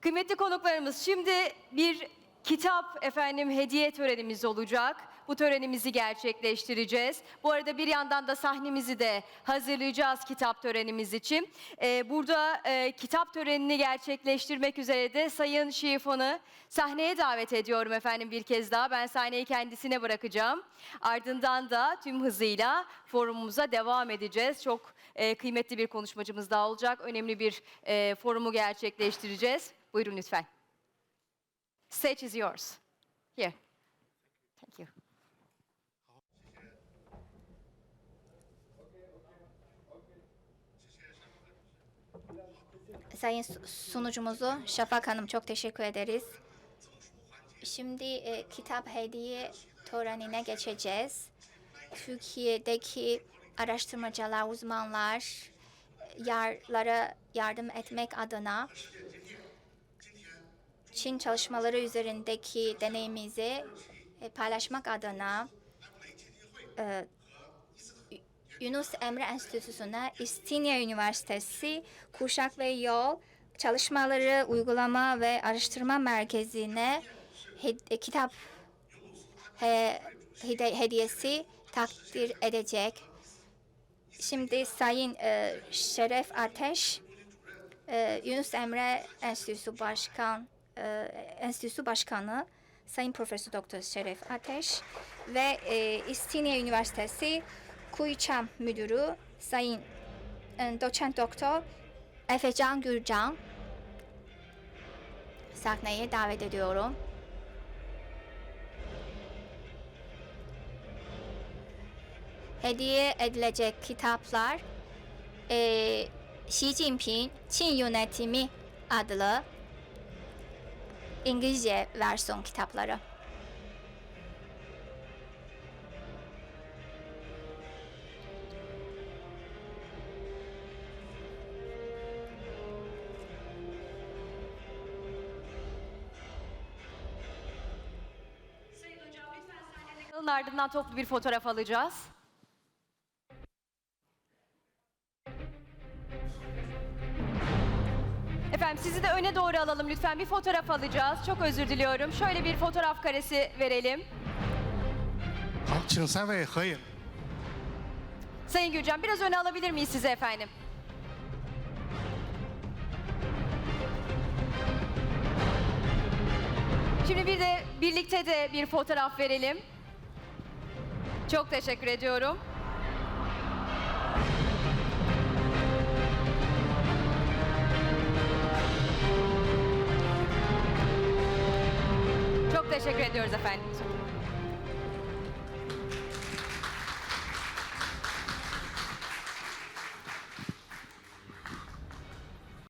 Kıymetli konuklarımız şimdi bir kitap efendim hediye törenimiz olacak. Bu törenimizi gerçekleştireceğiz. Bu arada bir yandan da sahnemizi de hazırlayacağız kitap törenimiz için. Ee, burada e, kitap törenini gerçekleştirmek üzere de Sayın Şifon'u sahneye davet ediyorum efendim bir kez daha. Ben sahneyi kendisine bırakacağım. Ardından da tüm hızıyla forumumuza devam edeceğiz. Çok e, kıymetli bir konuşmacımız daha olacak. Önemli bir e, forumu gerçekleştireceğiz. Buyurun lütfen. Stage is yours. Here. Thank you. Sayın su- sunucumuzu Şafak Hanım çok teşekkür ederiz. Şimdi e, kitap hediye törenine geçeceğiz. Türkiye'deki araştırmacılar, uzmanlar yarlara yardım etmek adına Çin çalışmaları üzerindeki deneyimizi e, paylaşmak adına e, Yunus Emre Enstitüsü'ne İstinye Üniversitesi Kuşak ve Yol Çalışmaları Uygulama ve Araştırma Merkezi'ne e, kitap hediyesi takdir edecek. Şimdi Sayın Şeref Ateş, Yunus Emre Enstitüsü Başkan e, Enstitüsü Başkanı Sayın Profesör Doktor Şeref Ateş ve e, İstinye Üniversitesi Kuyuçam Müdürü Sayın e, Doçent Doktor Efecan Gürcan sahneye davet ediyorum. Hediye edilecek kitaplar e, Xi Jinping Çin Yönetimi adlı İngilizce versiyon kitapları. Ardından toplu bir fotoğraf alacağız. Efendim sizi de öne doğru alalım lütfen. Bir fotoğraf alacağız. Çok özür diliyorum. Şöyle bir fotoğraf karesi verelim. 好，请三位合影。 Sayın Gürcan biraz öne alabilir miyiz sizi efendim? Şimdi bir de birlikte de bir fotoğraf verelim. Çok teşekkür ediyorum. Teşekkür ediyoruz efendim.